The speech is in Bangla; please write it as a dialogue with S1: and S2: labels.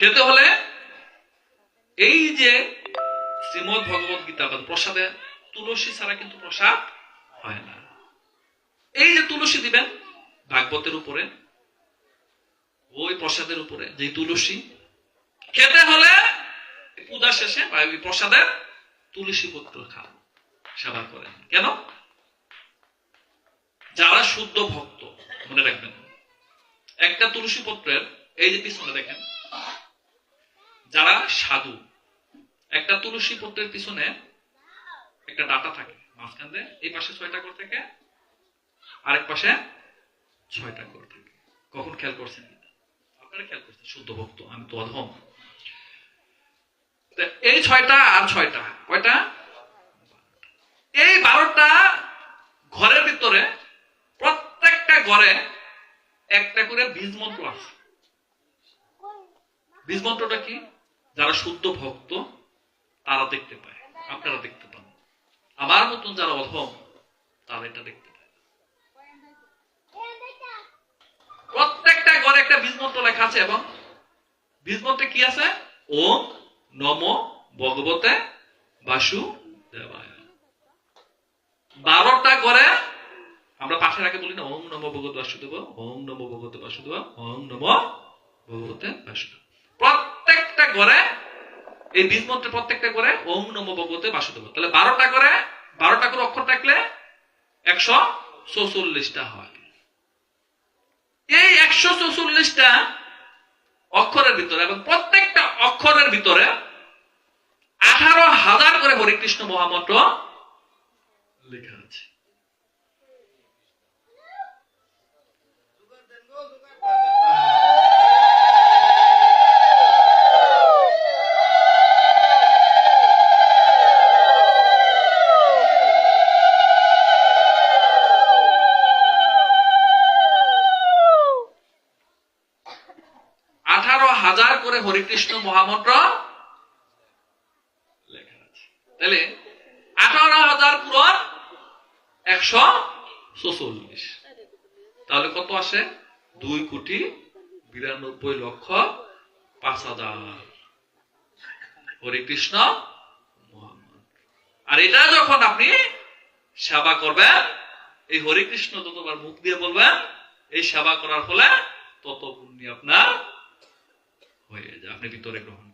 S1: খেতে হলে এই যে শ্রীমদ ভগবত গীতা বা প্রসাদে তুলসী ছাড়া কিন্তু প্রসাদ হয় না। এই যে তুলসী দিবেন, ভাগবতের উপরে, ওই প্রসাদের উপরে, যে তুলসী, খেতে হলে পূজা শেষে প্রসাদের তুলসী পত্র খান, সেবা করেন। কেন? যারা শুদ্ধ ভক্ত, মনে রাখবেন। একটা তুলসী পত্রের, এই যে পিছনে দেখেন যারা সাধু, একটা তুলসী পত্রের পিছনে একটা ডাটা থাকে। মাঝখান দিয়ে এই পাশে ছয়টা করে থাকে, আরেক পাশে ছয়টা করে থাকে। কখন খেয়াল করছেন আপনারা খেয়াল করছেন, শুদ্ধ ভক্ত, আমি তো অধম। এই ছয়টা আর ছয়টা, কয়টা? এই বারোটা ঘরের ভিতরে প্রত্যেকটা ঘরে একটা করে বীজ মন্ত্র আছে। বীজ মন্ত্রটা কি? যারা শুদ্ধ ভক্ত, তারা দেখতে পায়। আপনারা দেখতে পান। আমার মতন যারা অধম, তারা এটা দেখতে পায়। প্রত্যেকটা ঘরে একটা বীজ মন্ত্র লেখা আছে, এবং বীজ মন্ত্রে কি আছে? ওম নম ভগবতে বাসু দেবায় বারোটা ঘরে আমরা পাশের আগে বলি না, ওম নম ভগবত বাসুদেব ওম নম ভগবতে বাসুদেব ওম নম ভগবতে বাসুদেব ঘরে এই বীজ মন্ত্রে প্রত্যেকটা করে ওম নম ভগবতে বাসুদেব। তাহলে বারোটা করে বারোটা করে অক্ষর থাকলে একশো চৌচল্লিশটা হয়। এই একশো চৌচল্লিশটা অক্ষরের ভিতরে এবং প্রত্যেকটা অক্ষরের ভিতরে আঠারো হাজার করে হরিকৃষ্ণ মহামন্ত্র লেখা আছে। হাজার করে হরিকৃষ্ণ মহামন্ত্র লেখা আছে। তাহলে আঠারো হাজার পূরণ একশো চৌচল্লিশ। তাহলে কত আসে? দুই কোটি বিরানব্বই লক্ষ পাঁচ হাজার। হরে কৃষ্ণ আর এটা যখন আপনি সেবা করবেন, এই হরে কৃষ্ণ যতবার মুখ দিয়ে বলবেন, এই সেবা করার ফলে তত পুণ্য আপনার হয়ে যায় আপনি ভিতরে গ্রহণ